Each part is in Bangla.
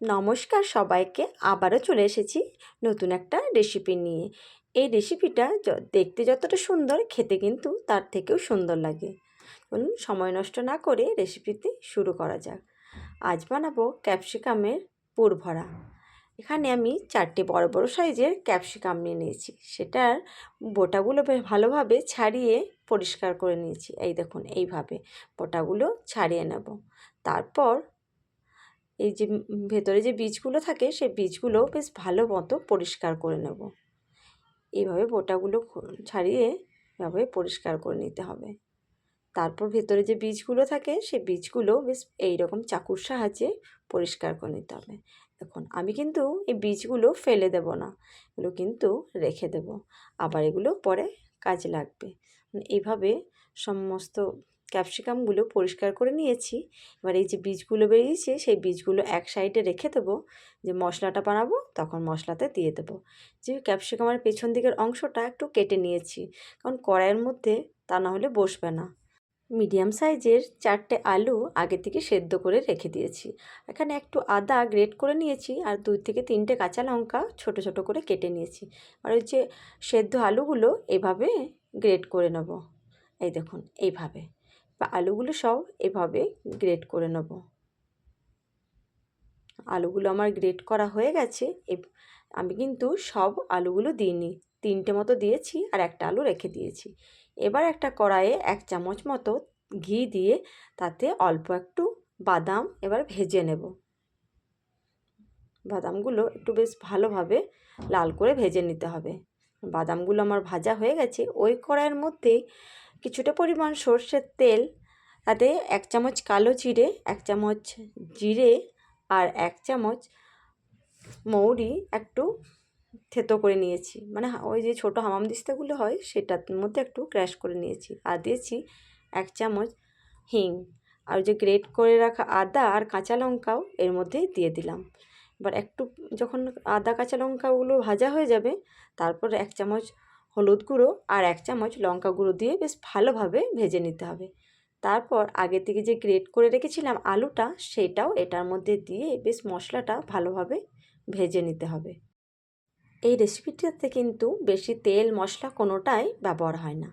নমস্কার সবাইকে। আবারও চলে এসেছি নতুন একটা রেসিপি নিয়ে। এই রেসিপিটা দেখতে যতটা সুন্দর, খেতে কিন্তু তার থেকেও সুন্দর লাগে। চলুন, সময় নষ্ট না করে রেসিপিতে শুরু করা যাক। আজ বানাবো ক্যাপসিকামের পুর ভরা। এখানে আমি চারটে বড় বড় সাইজের ক্যাপসিকাম নিয়ে নিয়েছি। সেটার বোটাগুলো ভালোভাবে ছাড়িয়ে পরিষ্কার করে নিয়েছি। এই দেখুন, এইভাবে বোটাগুলো ছাড়িয়ে নেব। তারপর এই যে ভেতরে যে বীজগুলো থাকে, সেই বীজগুলো বেশ ভালো মতো পরিষ্কার করে নেব। এইভাবে বোটাগুলো ছাড়িয়ে এভাবে পরিষ্কার করে নিতে হবে। তারপর ভেতরে যে বীজগুলো থাকে, সেই বীজগুলো বেশ এই রকম চাকুর সাহায্যে পরিষ্কার করে নিতে হবে। দেখুন, আমি কিন্তু এই বীজগুলো ফেলে দেব না, এগুলো কিন্তু রেখে দেব। আবার এগুলো পরে কাজে লাগবে। এইভাবে সমস্ত ক্যাপসিকামগুলো পরিষ্কার করে নিয়েছি। এবার এই যে বীজগুলো বেরিয়েছে, সেই বীজগুলো এক সাইডে রেখে দেবো। যে মশলাটা বানাবো, তখন মশলাতে দিয়ে দেবো। যে ক্যাপসিকামের পেছন দিকের অংশটা একটু কেটে নিয়েছি, কারণ কড়াইয়ের মধ্যে তা না হলে বসবে না। মিডিয়াম সাইজের চারটে আলু আগে থেকে সেদ্ধ করে রেখে দিয়েছি। এখানে একটু আদা গ্রেট করে নিয়েছি, আর দুই থেকে তিনটে কাঁচা লঙ্কা ছোট ছোট করে কেটে নিয়েছি। আর ওই যে সেদ্ধ আলুগুলো এভাবে গ্রেট করে নেব। এই দেখুন, এইভাবে। বা আলুগুলো সব এভাবে গ্রেট করে নেব। আলুগুলো আমার গ্রেট করা হয়ে গেছে আমি কিন্তু সব আলুগুলো দিইনি। তিনটে মতো দিয়েছি আর একটা আলু রেখে দিয়েছি। এবার একটা কড়াইয়ে এক চামচ মতো ঘি দিয়ে তাতে অল্প একটু বাদাম এবার ভেজে নেব। বাদামগুলো একটু বেশ ভালোভাবে লাল করে ভেজে নিতে হবে। বাদামগুলো আমার ভাজা হয়ে গেছে, ওই কড়াইয়ের মধ্যেই কিছুটা পরিমাণ সর্ষের তেল, তাতে এক চামচ কালো জিরে, এক চামচ জিরে আর এক চামচ মৌরি একটু থেতো করে নিয়েছি। মানে ওই যে ছোটো হামাম দিস্তাগুলো হয়, সেটার মধ্যে একটু ক্র্যাশ করে নিয়েছি। আর দিয়েছি এক চামচ হিং। আর যে গ্রেট করে রাখা আদা আর কাঁচা লঙ্কাও এর মধ্যে দিয়ে দিলাম। এবার একটু যখন আদা কাঁচা লঙ্কাগুলো ভাজা হয়ে যাবে, তারপর এক চামচ হলুদ গুঁড়ো আর এক চামচ লঙ্কা গুঁড়ো দিয়ে বেশ ভালোভাবে ভেজে নিতে হবে। তারপর আগে থেকে যে গ্রেট করে রেখেছিলাম আলুটা, সেটাও এটার মধ্যে দিয়ে বেশ মশলাটা ভালোভাবে ভেজে নিতে হবে। এই রেসিপিটাতে কিন্তু বেশি তেল মশলা কোনোটাই ব্যবহার হয় না।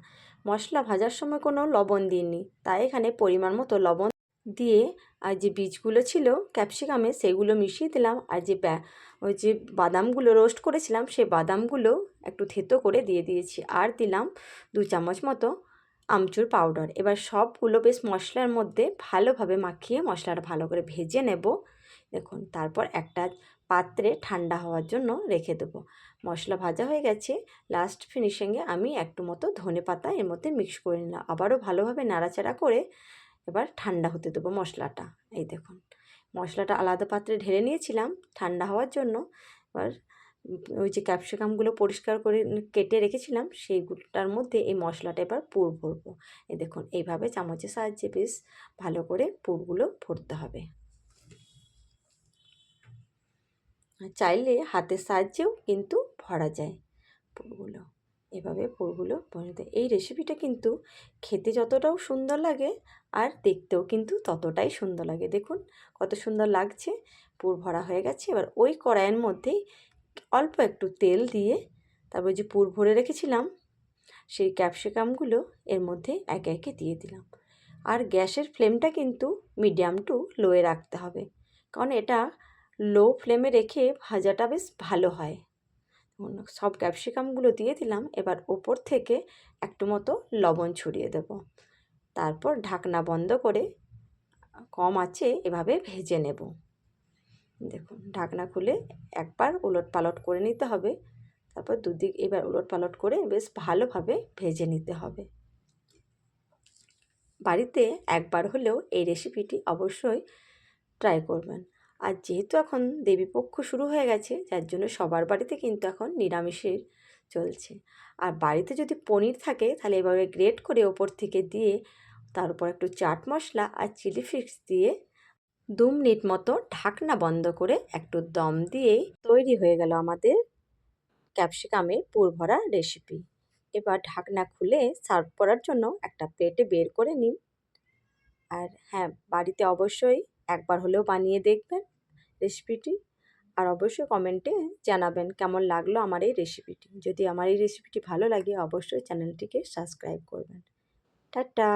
মশলা ভাজার সময় কোনো লবণ দিইনি, তাই এখানে পরিমাণ মতো লবণ দিয়ে আর যে বীজগুলো ছিল ক্যাপসিকামে সেগুলো মিশিয়ে দিলাম। আর যে ওই যে বাদামগুলো রোস্ট করেছিলাম, সেই বাদামগুলো একটু থেতো করে দিয়ে দিয়েছি। আর দিলাম দু চামচ মতো আমচুর পাউডার এবার সবগুলো বেশ মশলার মধ্যে ভালোভাবে মাখিয়ে মশলাটা ভালো করে ভেজে নেব। দেখুন, তারপর একটা পাত্রে ঠান্ডা হওয়ার জন্য রেখে দেবো। মশলা ভাজা হয়ে গেছে। লাস্ট ফিনিশিংয়ে আমি একটু মতো ধনে পাতা এর মধ্যে মিক্স করে নিলাম। আবারও ভালোভাবে নাড়াচাড়া করে এবার ঠান্ডা হতে দেবো মশলাটা। এই দেখুন, মশলাটা আলাদা পাত্রে ঢেলে নিয়েছিলাম ঠান্ডা হওয়ার জন্য। এবার ওই যে ক্যাপসিকামগুলো পরিষ্কার করে কেটে রেখেছিলাম, সেইগুলোটার মধ্যে এই মশলাটা এবার পুর ভরবো। এই দেখুন, এইভাবে চামচের সাহায্যে বেশ ভালো করে পুরগুলো ভরতে হবে। চাইলে হাতের সাহায্যেও কিন্তু ভরা যায় পুরগুলো। এভাবে পুরগুলো দেয়। এই রেসিপিটা কিন্তু খেতে যতটাও সুন্দর লাগে আর দেখতেও কিন্তু ততটাই সুন্দর লাগে। দেখুন, কত সুন্দর লাগছে। পুর ভরা হয়ে গেছে। এবার ওই কড়াইয়ের মধ্যেই অল্প একটু তেল দিয়ে তারপর যে পুর ভরে রেখেছিলাম, সেই ক্যাপসিকামগুলো এর মধ্যে একে একে দিয়ে দিলাম। আর গ্যাসের ফ্লেমটা কিন্তু মিডিয়াম টু লোয়ে রাখতে হবে। কারণ এটা লো ফ্লেমে রেখে ভাজাটা বেশ ভালো হয়। সব ক্যাপসিকামগুলো দিয়ে দিলাম। এবার ওপর থেকে একটু মতো লবণ ছড়িয়ে দেব। তারপর ঢাকনা বন্ধ করে কম আছে এভাবে ভেজে নেব। দেখুন, ঢাকনা খুলে একবার উলট পালট করে নিতে হবে। তারপর দুদিক এবার উলট পালট করে বেশ ভালোভাবে ভেজে নিতে হবে। বাড়িতে একবার হলেও এই রেসিপিটি অবশ্যই ট্রাই করবেন। আর যেহেতু এখন দেবীপক্ষ শুরু হয়ে গেছে, যার জন্য সবার বাড়িতে কিন্তু এখন নিরামিষের চলছে। আর বাড়িতে যদি পনির থাকে, তাহলে এভাবে গ্রেট করে ওপর থেকে দিয়ে তার উপর একটু চাট মশলা আর চিলি ফ্লেক্স দিয়ে দু মিনিট মতো ঢাকনা বন্ধ করে একটু দম দিয়ে তৈরি হয়ে গেল আমাদের ক্যাপসিকামের পুর ভরা রেসিপি। এবার ঢাকনা খুলে সার্ভ করার জন্য একটা প্লেটে বের করে নিন। আর হ্যাঁ বাড়িতে অবশ্যই একবার হলেও বানিয়ে দেখবেন রেসিপিটি আর অবশ্যই কমেন্টে জানাবেন কেমন লাগল আমার এই রেসিপিটি যদি আমার এই রেসিপিটি ভালো লাগে, অবশ্যই চ্যানেলটিকে সাবস্ক্রাইব করবেন। টাটা!